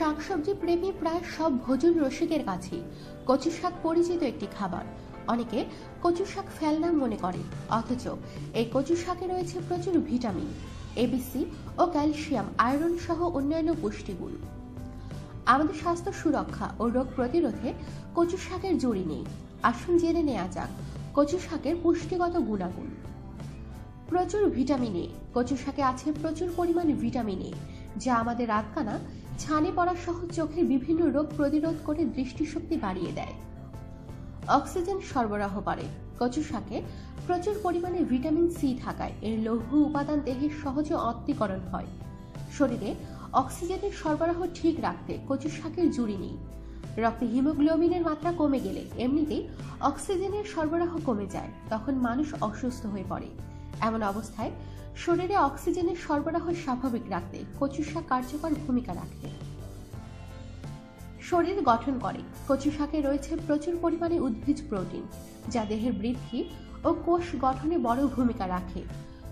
শাকসবজি প্রেমী প্রায় সব ভোজন রসিকের কাছেই। কচু শাক পরিচিত একটি খাবার। অনেকে কচু শাক ফেলনা মনে করে, অথচ এই কচু শাকে রয়েছে প্রচুর ভিটামিন এবিসি ও ক্যালসিয়াম, আয়রন সহ অন্যান্য পুষ্টিগুণ। আমাদের স্বাস্থ্য সুরক্ষা ও রোগ প্রতিরোধে কচু শাকের জুড়ি নেই। আসুন জেনে নেওয়া যাক কচু শাকের পুষ্টিগত গুণাগুণ। প্রচুর ভিটামিন এ। কচু শাকে আছে প্রচুর পরিমাণে ভিটামিন এ, যা আমাদের রাতকানা ছানি পড়া সহ চোখের বিভিন্ন রোগ প্রতিরোধ করে দৃষ্টিশক্তি বাড়িয়ে দেয়। অক্সিজেন সরবরাহ করে কচু শাকে প্রচুর পরিমাণে ভিটামিন সি থাকায় এর লৌহ উপাদান দেহে সহজে অত্তীকরণ হয়। শরীরে অক্সিজেনের সরবরাহ ঠিক রাখতে কচু শাকের জুড়ি নেই। রক্তে হিমোগ্লোবিনের মাত্রা কমে গেলে এমনিতেই অক্সিজেনের সরবরাহ কমে যায়, তখন মানুষ অসুস্থ হয়ে পড়ে। এমন অবস্থায় শরীরে অক্সিজেনের সরবরাহ স্বাভাবিক রাখতে কচু শাক কার্যকর ভূমিকা রাখে। শরীর গঠন করে। কচু শাকে রয়েছে প্রচুর পরিমাণে উদ্ভিজ প্রোটিন, যা দেহের বৃদ্ধি ও কোষ গঠনে বড় ভূমিকা রাখে।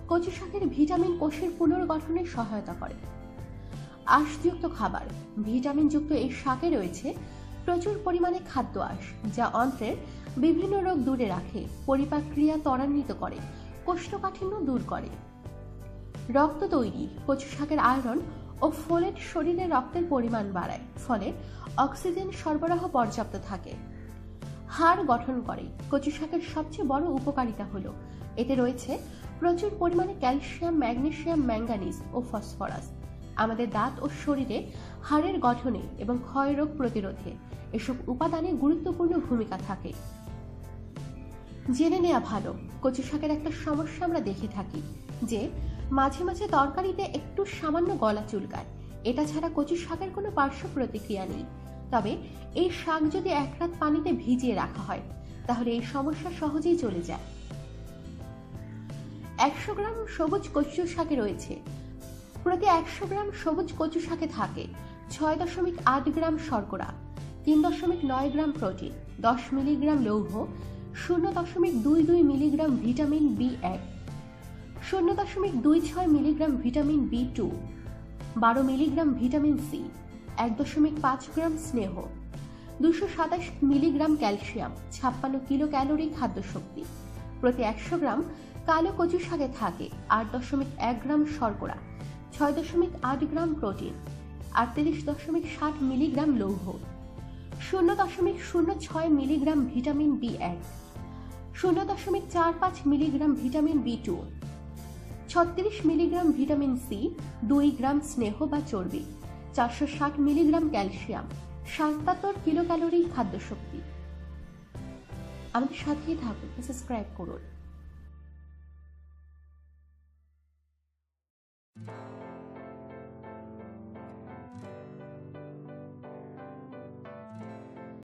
কচু শাকের ভিটামিন কোষের পুনর্গঠনে সহায়তা করে। আঁশযুক্ত খাবার, ভিটামিনযুক্ত এই শাকে রয়েছে প্রচুর পরিমাণে খাদ্য আঁশ, যা অন্ত্রের বিভিন্ন রোগ দূরে রাখে, পরিপাক ক্রিয়া ত্বরান্বিত করে, কোষ্ঠকাঠিন্য দূর করে। রক্ত তৈরি, কচু শাকের আয়রন ও ফোলেট শরীরে রক্তের পরিমাণ বাড়ায়, ফলে অক্সিজেন সরবরাহ পর্যাপ্ত থাকে। হাড় গঠন করে, কচু শাকের সবচেয়ে বড় উপকারিতা হলো, এতে রয়েছে প্রচুর পরিমাণে ক্যালসিয়াম, ম্যাগনেসিয়াম, ম্যাঙ্গানিজ ও ফসফরাস। আমাদের দাঁত ও শরীরে হাড়ের গঠনে এবং ক্ষয়রোগ প্রতিরোধে এসব উপাদানে গুরুত্বপূর্ণ ভূমিকা থাকে। জেনে নেওয়া ভালো, কচু শাকের একটা সমস্যা আমরা দেখে থাকি, যে মাঝে মাঝে তরকারিতে একটু সামান্য গলা চুলকায়। এটা ছাড়া কচু শাকের কোনো পার্শ্ব প্রতিক্রিয়া নেই। তবে এই শাক যদি এক রাত পানিতে ভিজিয়ে রাখা হয়, তাহলে এই সমস্যা সহজেই চলে যায়। একশো গ্রাম সবুজ কচু শাকে রয়েছে। প্রতি একশো গ্রাম সবুজ কচু শাকে থাকে ছয় দশমিক আট গ্রাম শর্করা, তিন দশমিক নয় গ্রাম প্রোটিন, দশ মিলিগ্রাম লৌহ, শূন্য দশমিক দুই দুই মিলিগ্রাম ভিটামিন বি এক শূন্য দশমিক দুই ছয় মিলিগ্রাম ভিটামিন বি টু, বারো মিলিগ্রাম ভিটামিন সি, এক দশমিক পাঁচ গ্রাম স্নেহ, দুশো সাতাশ মিলিগ্রাম ক্যালসিয়াম, ছাপ্পান্ন কিলো ক্যালোরি খাদ্যশক্তি, প্রতি একশো গ্রাম কালো কচু শাকে থাকে আট দশমিক এক গ্রাম শর্করা, ছয় দশমিক আট গ্রাম প্রোটিন, আটত্রিশ দশমিক ষাট মিলিগ্রাম লৌহ, শূন্য দশমিক শূন্য ছয় মিলিগ্রাম ভিটামিন বি এক, শূন্য দশমিক চার পাঁচ মিলিগ্রাম ভিটামিন বি টু ছত্রিশ মিলিগ্রাম ভিটামিন সি, দুই গ্রাম স্নেহ বা চর্বি, চারশো ষাট মিলিগ্রাম ক্যালসিয়াম, সাতাত্তর কিলো ক্যালোরি খাদ্যশক্তি। আমাদের সাথেই থাকুন সাবস্ক্রাইব করুন।